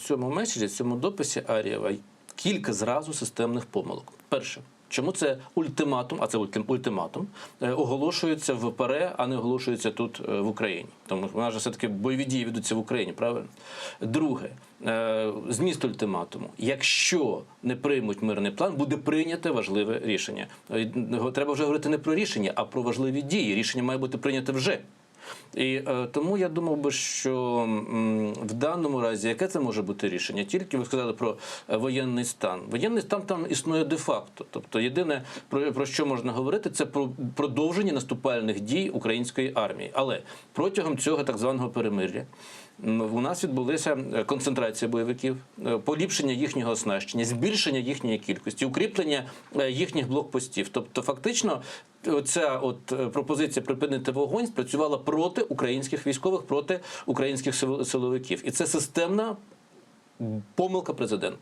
цьому меседжі, цьому дописі Арієва кілька зразу системних помилок. Перше. Чому це ультиматум, а це ультим- ультиматум, е, оголошується в ПАРЕ, а не оголошується тут е, в Україні? Тому що вона ж все-таки бойові дії ведуться в Україні, правильно? Друге, е, зміст ультиматуму. Якщо не приймуть мирний план, буде прийняте важливе рішення. Треба вже говорити не про рішення, а про важливі дії. Рішення має бути прийняте вже. І е, тому я думав би, що м, в даному разі яке це може бути рішення? Тільки ви сказали про е, воєнний стан. Воєнний стан там існує де-факто. Тобто, єдине про, про що можна говорити, це про продовження наступальних дій української армії. Але протягом цього так званого перемир'я. У нас відбулася е, концентрація бойовиків, е, поліпшення їхнього оснащення, збільшення їхньої кількості, укріплення їхніх блокпостів. Тобто, фактично, Оця от е, пропозиція припинити вогонь спрацювала проти українських військових, проти українських сил- силовиків, і це системна помилка президента.